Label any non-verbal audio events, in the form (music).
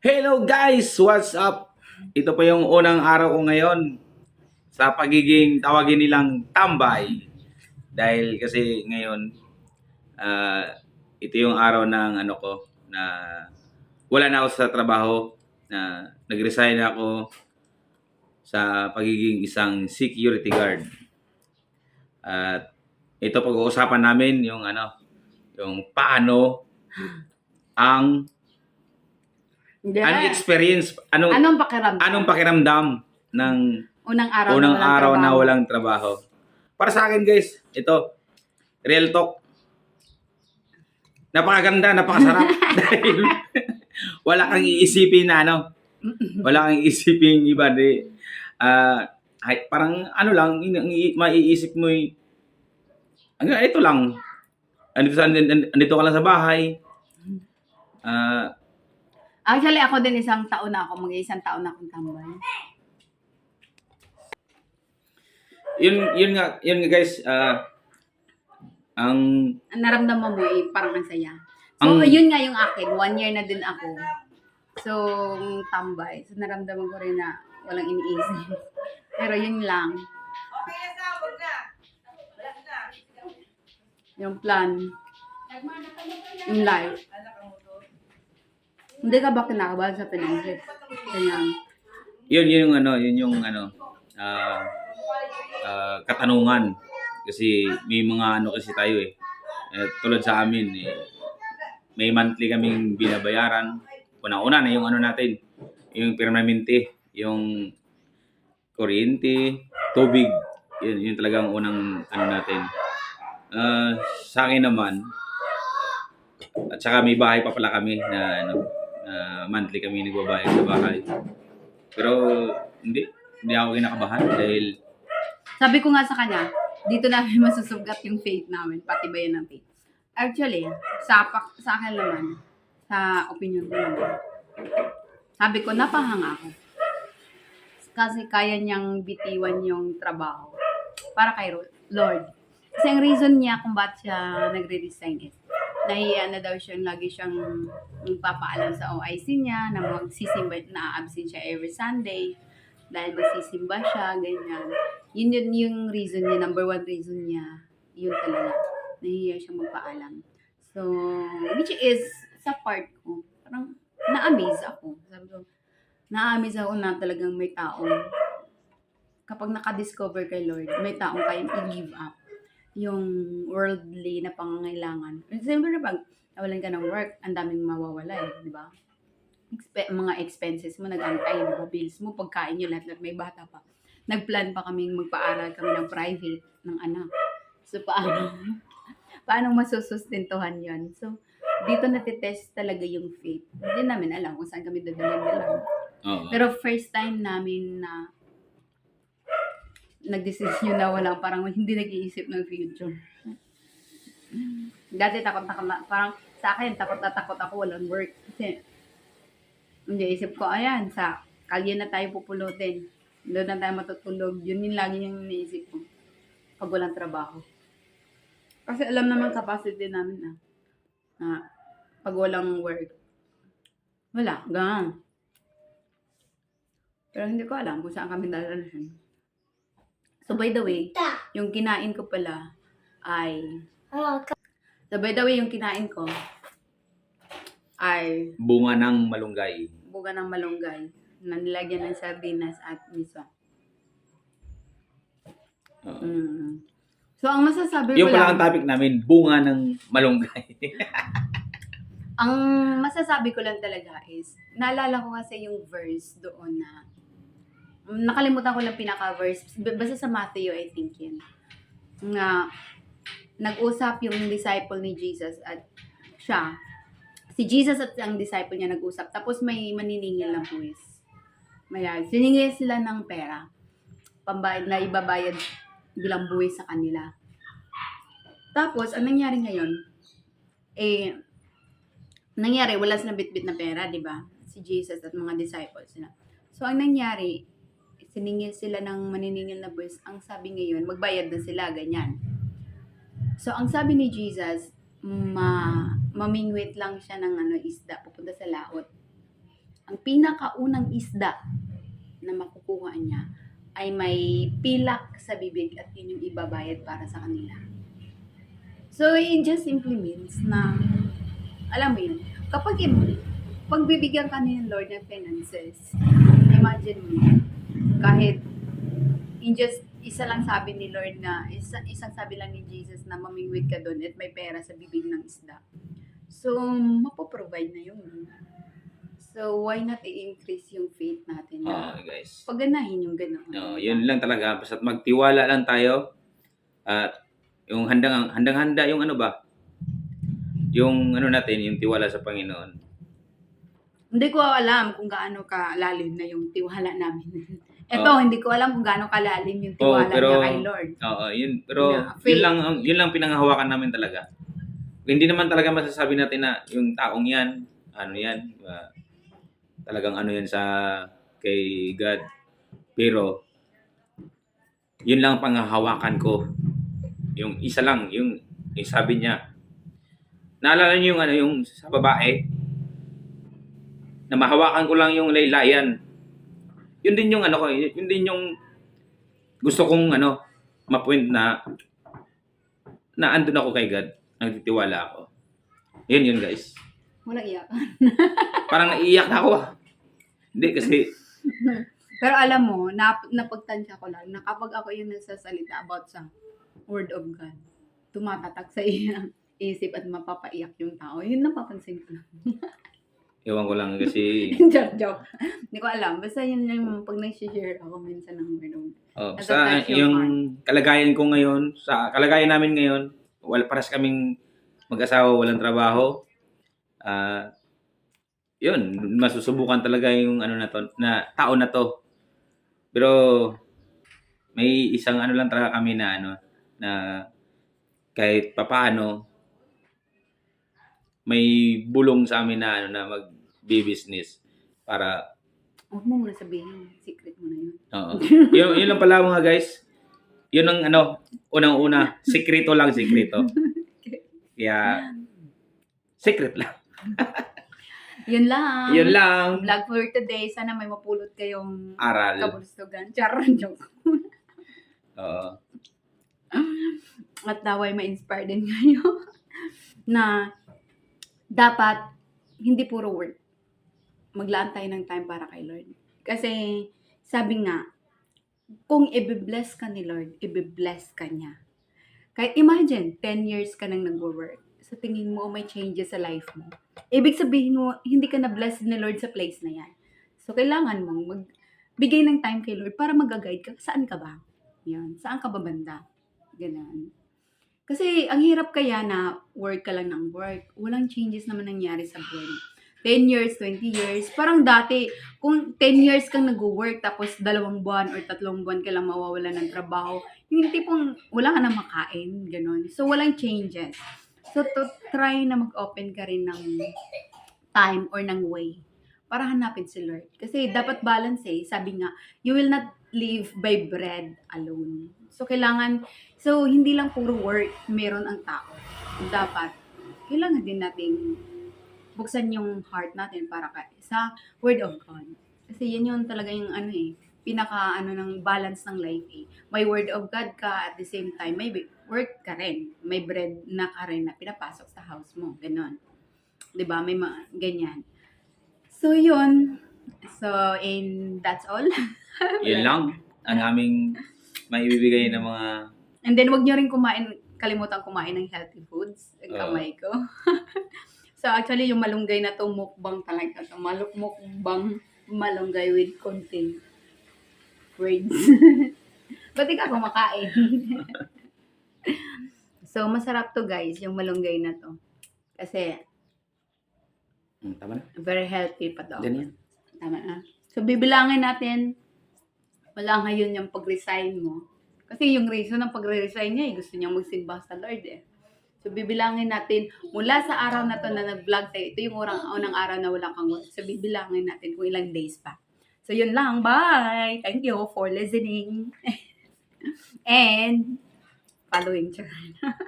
Hello guys! What's up? Ito po yung unang araw ko ngayon sa pagiging tawagin nilang tambay. Dahil kasi ngayon, ah, ito yung araw ng ano ko na wala na ako sa trabaho na nag-resign ako sa pagiging isang security guard. At ito pag-uusapan namin yung ano, yung paano ang Hindi. Anong experience, anong Anong pakiramdam? anong pakiramdam ng Unang araw unang na walang araw na trabaho? walang trabaho? Para sa akin guys, ito, real talk. Napakaganda, napakasarap. (laughs) dahil wala kang iisipin na ano, wala kang iisipin iba di ay, parang ano lang, maiisip mo y, hanggang ito lang. Andito, sa, andito ka lang sa bahay. Ah, Actually, ako din isang taon na ako. Mag-isang taon na akong tambay. yun yun nga yun nga guys ah ang Ang naramdaman mo eh, parang ang saya. So, Ang- yun nga yung akin. One year na din ako. So, tambay. So, naramdaman ko rin na walang iniisip. (laughs) Pero yun lang. Yung plan. Yung life. Hindi ka ba kinakabahan sa finances? Ganyan. yun yun yung ano yun yung ano ah ah, katanungan. Kasi may mga ano kasi tayo eh, eh tulad sa amin eh, may monthly kaming binabayaran. Una-una na yung ano natin yung permanente yung kuryente tubig. Yun yun talagang unang ano natin. Ah, sa akin naman at saka may bahay pa pala kami na ano na monthly kami nagbabayad sa bahay pero hindi hindi ako kinakabahan dahil Sabi ko nga sa kanya, dito namin (laughs) masusugat yung faith namin, pati ba yan ng faith. Actually, sa, sa akin naman, sa opinion ko naman, sabi ko, napahanga ako. Kasi kaya niyang bitiwan yung trabaho para kay Lord. Kasi ang reason niya kung ba't siya nagre-resign is, nahiya na daw siya, lagi siyang magpapaalam sa OIC niya, na magsisimba, na-absent siya every Sunday dahil magsisimba siya, ganyan. Yun yun yung reason niya, number one reason niya, yun talaga. Nahihiya siya magpaalam. So, which is, sa part ko, parang na-amaze ako. Sabi ko, na-amaze ako na talagang may taong, kapag nakadiscover kay Lord, may taong kayang i-give up yung worldly na pangangailangan. Siyempre na pag nawalan ka ng work, ang daming mawawala eh, di ba? Expe- mga expenses mo, nag-antay, di ba? Bills mo, pagkain nyo, lahat, lahat may bata pa. Nagplan pa kaming magpaaral kami ng private ng anak. So, paano? (laughs) paano masusustentuhan yon So, dito natitest talaga yung faith. Hindi namin alam kung saan kami dadalhin nila. oo. Pero first time namin na nagdesisyon na wala, parang hindi nag-iisip ng future. Dati takot na, parang sa akin, takot na takot ako walang work. Kasi, hindi isip ko, ayan, sa kalye na tayo pupulutin. Doon na tayo matutulog. Yun yung lagi yung iniisip ko. Pag walang trabaho. Kasi alam naman capacity namin na, na pag walang work, wala, gang. Pero hindi ko alam kung saan kami dadalhin. So by the way, yung kinain ko pala ay... So by the way, yung kinain ko ay bunga ng malunggay. buga ng malunggay na nilagyan ng sardinas at miso. Oo. Mm. So ang masasabi Yung ko pala lang, ang topic namin, bunga ng malunggay. (laughs) ang masasabi ko lang talaga is, naalala ko kasi yung verse doon na, nakalimutan ko lang pinaka-verse, basta sa Matthew, I think yun, nga, nag-usap yung disciple ni Jesus at siya, si Jesus at ang disciple niya nag-usap, tapos may maniningil na buwis. Maya, siningil sila ng pera, pambayad na ibabayad bilang buwis sa kanila. Tapos, ang nangyari ngayon, eh, nangyari, wala silang bit-bit na pera, di ba? Si Jesus at mga disciples nila. So, ang nangyari, siningil sila ng maniningil na buwis. Ang sabi ngayon, magbayad na sila, ganyan. So, ang sabi ni Jesus, ma mamingwit lang siya ng ano, isda, pupunta sa laot. Ang pinakaunang isda na makukuha niya ay may pilak sa bibig at yun yung ibabayad para sa kanila. So, it just simply means na, alam mo yun, kapag pagbibigyan ka ni Lord ng finances, imagine mo, kahit in just isa lang sabi ni Lord na isa, isang sabi lang ni Jesus na mamingwit ka doon at may pera sa bibig ng isda. So, mapoprovide na yun. So, why not i-increase yung faith natin Oo, na guys. paganahin yung gano'n. No, yun lang talaga. Basta magtiwala lang tayo. At yung handang handang-handa yung ano ba? Yung ano natin, yung tiwala sa Panginoon. Hindi ko alam kung gaano kalalim na yung tiwala namin. (laughs) Ito, hindi ko alam kung gaano kalalim yung tiwala pero- niya kay Lord. Oo, yun. Pero Yeah, yun lang ang yun lang pinanghahawakan namin talaga. Hindi naman talaga masasabi natin na yung taong yan, ano yan, ah, talagang ano yan sa kay God. Pero yun lang ang panghahawakan ko. Yung isa lang, yung, yung sabi niya. Naalala niyo yung ano yung sa babae na mahawakan ko lang yung laylayan. Yun din yung ano ko, yun din yung gusto kong ano, ma-point na na andun ako kay God. Nagtitiwala ako. Yun yun guys. Walang iyak. Parang naiiyak na ako ah. Hindi kasi, (laughs) Pero alam mo, nap napagtansya ko lang na kapag ako yung nagsasalita about sa Word of God, tumatatak sa (laughs) iyang isip at mapapaiyak yung tao. Yun napapansin ko lang. (laughs) ewan ko lang kasi, (laughs) joke, joke. Hindi ko alam. Basta yun yung pag nag-share ako minsan ng God. oh, sa yung yung kalagayan ko ngayon, sa kalagayan namin ngayon, wala paras kaming mag-asawa, walang trabaho. Ah, yun, masusubukan talaga yung ano na to, na tao na to. Pero may isang ano lang talaga kami na ano na kahit papaano may bulong sa amin na ano na mag-business para Huwag mo muna sabihin. Secret mo na yun. Oo. yun, yun lang pala mga guys. Yun ang ano, unang-una, sekreto lang, sekreto. (laughs) Kaya, secret lang. (laughs) Yun lang. Yun lang. Vlog for today. Sana may mapulot kayong Aral. kabulustugan. Charon joke. (laughs) Oo. At daway ma-inspire din kayo na dapat hindi puro work. Maglaan tayo ng time para kay Lord. Kasi sabi nga, kung i-bless ka ni Lord, i-bless ka niya. Kahit imagine, 10 years ka nang nag-work. Sa tingin mo, may changes sa life mo. Ibig sabihin mo, hindi ka na-blessed ni Lord sa place na yan. So, kailangan mong magbigay ng time kay Lord para mag-guide ka. Saan ka ba? Yan. Saan ka ba banda? Ganun. Kasi, ang hirap kaya na work ka lang ng work. Walang changes naman nangyari sa buhay. 10 years, 20 years. Parang dati, kung 10 years kang nag-work tapos dalawang buwan or tatlong buwan ka lang mawawala ng trabaho, yung tipong wala ka na makain, ganun. So, walang changes. So, to try na mag-open ka rin ng time or ng way para hanapin si Lord. Kasi dapat balance eh. Sabi nga, you will not live by bread alone. So, kailangan, so, hindi lang puro work, meron ang tao. Dapat, kailangan din nating buksan yung heart natin para ka, sa Word of God. Kasi yan yun talaga yung ano eh, pinaka ano ng balance ng life eh. May Word of God ka at the same time, may work ka rin. May bread na ka rin na pinapasok sa house mo. Ganon. ba May mga ganyan. So, yun. So, and that's all. (laughs) (laughs) Yun lang ang aming maibibigay ng mga And then, wag nyo rin kumain, kalimutan kumain ng healthy foods. Ang kamay ko. (laughs) so, actually, yung malunggay na to mukbang talaga. to maluk mukbang malunggay with konting words. (laughs) Ba't ka kumakain? so, masarap to guys, yung malunggay na to. Kasi, Hmm, tama na. very healthy pa to. Ganyan. Tama na. So, bibilangin natin, wala ngayon yung pag-resign mo. Kasi yung reason ng pag-resign niya, eh, gusto niyang magsimba sa Lord eh. So, bibilangin natin, mula sa araw na to na nag-vlog tayo, ito yung urang, unang araw na wala kang work. So, bibilangin natin kung ilang days pa. So, yun lang. Bye! Thank you for listening. (laughs) And, following. (laughs)